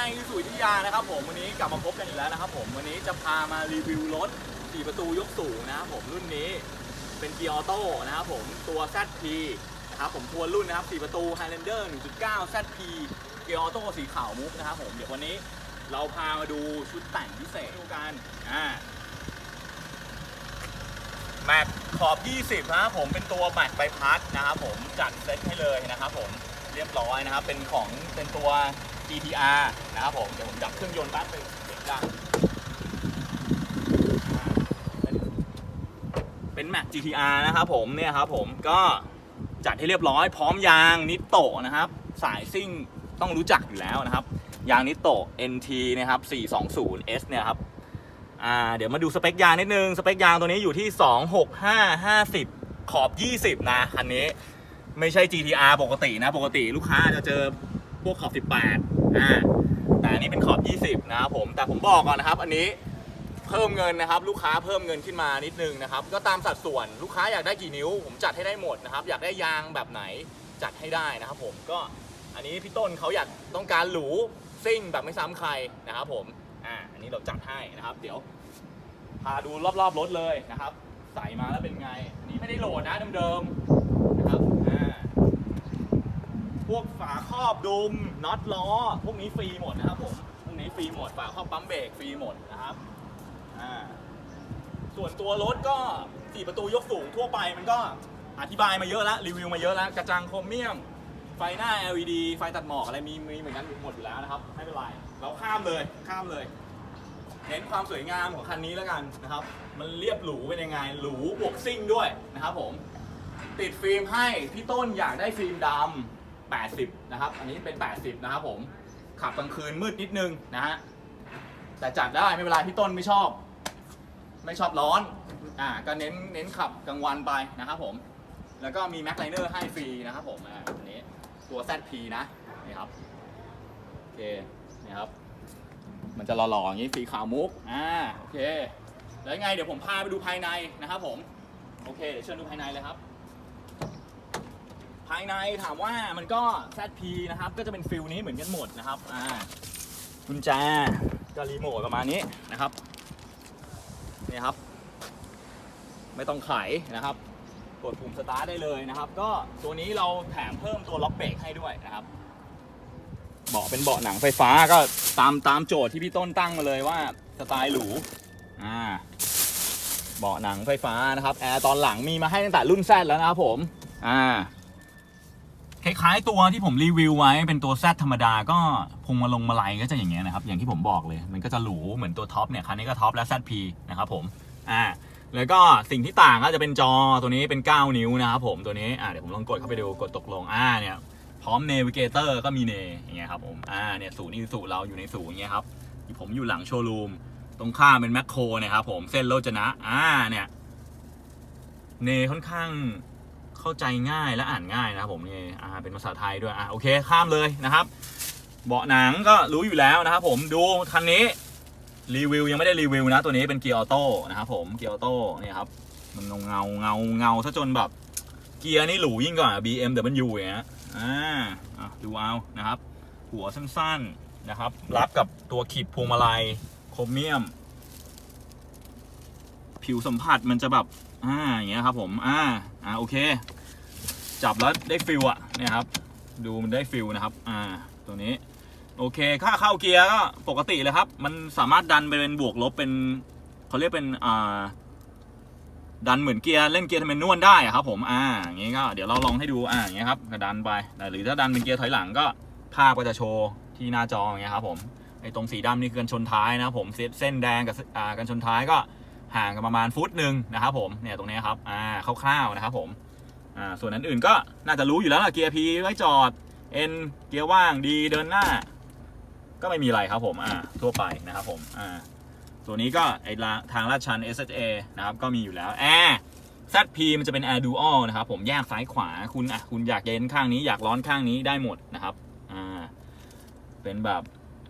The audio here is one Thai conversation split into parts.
ายสุวิทยานะครับผมวันนี้กลับมาพบกันอีกแล้วนะครับผมวันนี้จะพามารีวิวรถ4ประตูยกสูงนะครับผมรุ่นนี้เป็นเกียร์ออโต้นะครับผมตัว ZP นะครับผมทัวนรุ่นนะครับ4ประตู Highlander 1.9 ZP เกียร์ออโต้สีขาวมุกนะครับผมเดี๋ยววันนี้เราพามาดูชุดแต่งพิเศษดูกันอ่าแม็กขอบ 20นะครับผมเป็นตัวแม็กใบพัดนะครับผมจัดเซตให้เลยนะครับผมเรียบร้อยนะครับเป็นของเป็นตัว GTR นะครับผม เดี๋ยวผมจับเครื่องยนต์แป๊บนึงเสียงดังเป็นแม็ก GTR นะครับผมเนี่ยครับผมก็จัดให้เรียบร้อยพร้อมยางนิโตนะครับ สายซิ่งต้องรู้จักอยู่แล้วนะครับ ยางนิโต NT นะครับ 420S เนี่ยครับอ่าเดี๋ยวมาดูสเปคยางนิดนึง สเปคยางตัวนี้อยู่ที่ 265 50 ขอบ 20 นะคันนี้ไม่ใช่ GTR ปกตินะ ปกติลูกค้าจะเจอพวกขอบ 18 อ่าแต่อันนี้เป็นขอบ 20 นะครับผมแต่ผมบอกก่อนนะครับ อันนี้เพิ่มเงินนะครับ ลูกค้าเพิ่มเงินขึ้นมานิดนึงนะครับ ก็ตามสัดส่วนลูกค้าอยากได้กี่นิ้ว ผมจัดให้ได้หมดนะครับ อยากได้ยางแบบไหนจัดให้ได้นะครับผมก็อันนี้พี่ต้นเขาอยากต้องการหรูซิ่งแบบไม่ซ้ำใครนะครับผมอ่าอันนี้เราจัดให้นะครับ เดี๋ยว พาดูรอบๆรถเลยนะครับ ใส่มาแล้วเป็นไงอันนี้ไม่ได้โหลดนะเดิมๆนะครับอ่า พวกฝาครอบดุมน็อตล้อ พวกนี้ฟรีหมดนะครับผมพวกนี้ฟรีหมดฝาครอบปั๊มเบรกฟรีหมดนะครับอ่าส่วนตัวรถก็สี่ประตูยกสูงทั่วไปมันก็อธิบายมาเยอะแล้วรีวิวมาเยอะแล้วกระจังโครเมียม ไฟหน้า LED ไฟตัดหมอกอะไรมีมีเหมือนกันหมดอยู่แล้วนะครับไม่เป็นไรเราข้ามเลยข้ามเลยเน้นความสวยงามของคันนี้แล้วกันนะครับ มันเรียบหรูเป็นยังไง หรูบวกซิ่งด้วยนะครับผม ติดฟิล์มให้ พี่ต้นอยากได้ฟิล์มดำ 80 นะครับ อันนี้เป็น 80 นะครับผม ขับกลางคืนมืดนิดนึงนะฮะ แต่จัดได้ไม่เป็นไรพี่ต้นไม่ชอบ ไม่ชอบร้อน อ่า ก็เน้นเน้นขับกลางวันไปนะครับผม แล้วก็มีแม็กไลเนอร์ให้ฟรีนะครับผม อ่าอันนี้ตัว ZP นะ นี่ครับ โอเค นี่ครับ มันจะหล่อๆอย่างนี้สีขาวมุก อ่า โอเค แล้วยังไงเดี๋ยวผมพาไปดูภายในนะครับผม โอเค เดี๋ยวเชิญดูภายในเลยครับ ภายในถามว่ามันก็ ZP นะครับ ก็จะเป็นฟิลนี้เหมือนกันหมดนะครับอ่ากุญแจก็รีโมทประมาณนี้นะครับนี่ครับ ไม่ต้องไขนะครับกดปุ่มสตาร์ทได้เลยนะครับ ก็ตัวนี้เราแถมเพิ่มตัวล็อกเบรกให้ด้วยนะครับเบาะเป็นเบาะหนังไฟฟ้าก็ตามตามโจทย์ที่พี่ต้นตั้งมาเลยว่าสไตล์หรูอ่าเบาะหนังไฟฟ้านะครับแอร์ตอนหลังมีมาให้ตั้งแต่รุ่นแซดแล้วนะครับผมอ่า คล้ายๆตัวที่ผมรีวิวไว้เป็นตัวแซธรรมดาก็พวงมาลงมาลัยก็จะอย่างเงี้ยนะครับ อย่างที่ผมบอกเลย มันก็จะหรูเหมือนตัวท็อปเนี่ยคันนี้ก็ท็อปและ ZP นะครับผมอ่าแล้วก็สิ่งที่ต่างก็จะเป็นจอตัวนี้เป็น 9 นิ้วนะครับผมตัวนี้อ่าเดี๋ยวผมลองกดเข้าไปดูกดตกลงอ่าเนี่ยพร้อมเนวิเกเตอร์ก็มีเนอย่างเงี้ยครับผมอ่าเนี่ยศูนย์อีสูเราอยู่ในศูอย่างเงี้ยครับผมอยู่หลังโชว์รูมตรงข้ามเป็นแมคโครนี่ยครับผมเส้นโรจนะอ่าเนี่ยเนค่อนข้าง เข้าใจง่ายและอ่านง่ายนะครับผมนี่อ่าเป็นภาษาไทยด้วยอ่าโอเคข้ามเลยนะครับ เบาะหนังก็รู้อยู่แล้วนะครับผมดูคันนี้รีวิวยังไม่ได้รีวิวนะ ตัวนี้เป็นเกียร์ออโต้นะครับผมเกียร์ออโต้เนี่ยครับมันเงาเงาเงาเงาซะจนแบบเกียร์นี่หรูยิ่งกว่า BMW อย่างเงี้ยอ่าอะดูเอานะครับ หัวสั้นๆนะครับ รับกับตัวขีบพวงมาลัยโครเมียม ผิวสัมผัสมันจะแบบอ่าอย่างเงี้ยครับผมอ่าอ่าโอเค จับแล้วได้ฟิลอะเนี่ยครับ ดูมันได้ฟิลนะครับอ่าตัวนี้โอเคค่าเข้าเกียร์ก็ปกติเลยครับ มันสามารถดันไปเป็นบวกลบเป็นเขาเรียกเป็นอ่าดันเหมือนเกียร์เล่นเกียร์ทำเป็นนวลได้ครับผมอ่าอย่างงี้ก็เดี๋ยวเราลองให้ดูอ่าอย่างเงี้ยครับก็ดันไปหรือถ้าดันเป็นเกียร์ถอยหลังก็ภาพก็จะโชว์ที่หน้าจออย่างเงี้ยครับผมไอ้ตรงสีดำนี่คือกันชนท้ายนะผมเส้นเส้นแดงกับอ่ากันชนท้ายก็ ห่างกันประมาณฟุตหนึ่งนะครับผมเนี่ยตรงนี้ครับอ่าคร่าวๆนะครับผมอ่าส่วนนั้นอื่นก็น่าจะรู้อยู่แล้วล่ะเกียร์ P ไว้จอด N เกียร์ว่างดีเดินหน้า ก็ไม่มีอะไรครับผมอ่าทั่วไปนะครับผมอ่าตัวนี้ก็ไอละทางลาดชัน SHA นะครับก็มีอยู่แล้วแอร์ ZP มันจะเป็น Air Dual นะครับผมแยกซ้ายขวาคุณอะคุณอยากเย็นข้างนี้อยากร้อนข้างนี้ได้หมดนะครับอ่าเป็นแบบ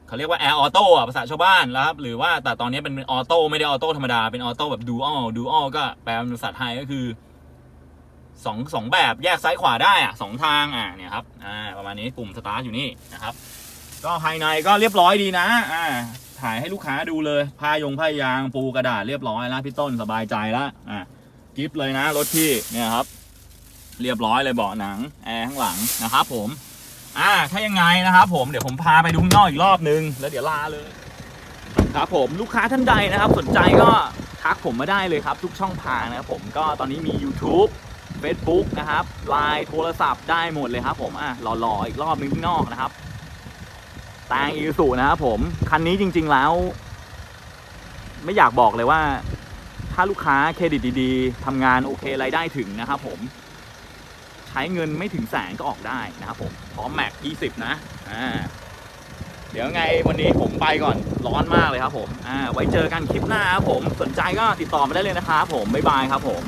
เขาเรียกว่า Air Auto อะภาษาชาวบ้านแล้วครับ หรือว่าแต่ตอนนี้เป็นออโต้ไม่ได้ออโต้ธรรมดา เป็นออโต้แบบ Dual Dual ก็แปลเป็นภาษาไทยก็คือสองสองแบบแยกซ้ายขวาได้อะสองทางอะเนี่ยครับอ่าประมาณนี้ปุ่มสตาร์ทอยู่นี่นะครับ ก็ภายในก็เรียบร้อยดีนะอ่าถ่ายให้ลูกค้าดูเลยผ้ายงผ้ายางปูกระดาษเรียบร้อยแล้วพี่ต้นสบายใจแล้วอ่ากิฟต์เลยนะรถพี่เนี่ยครับ เรียบร้อยเลยเบาะหนังแอร์ข้างหลังนะครับผม อ่าถ้ายังไงนะครับผมเดี๋ยวผมพาไปดูข้างนอกอีกรอบนึง แล้วเดี๋ยวลาเลย ครับผมลูกค้าท่านใดนะครับ สนใจก็ทักผมมาได้เลยครับ ทุกช่องทางนะครับผมก็ตอนนี้มี YouTube Facebook นะครับไลน์โทรศัพท์ได้หมดเลยครับผมอะรอๆอีกรอบนึงข้างนอกนะครับแตงอีสุนะครับผมคันนี้จริง ๆแล้ว ไม่อยากบอกเลยว่า ถ้าลูกค้าเครดิตดี ๆทำงานโอเครายได้ถึงนะครับผม ใช้เงินไม่ถึงแสนก็ออกได้นะครับผมพร้อมแม็ก20 นะอ่าเดี๋ยวไงวันนี้ผมไปก่อนร้อนมากเลยครับผมอ่าไว้เจอกันคลิปหน้าครับผมสนใจก็ติดต่อมาได้เลยนะครับผมบ๊ายบายครับผม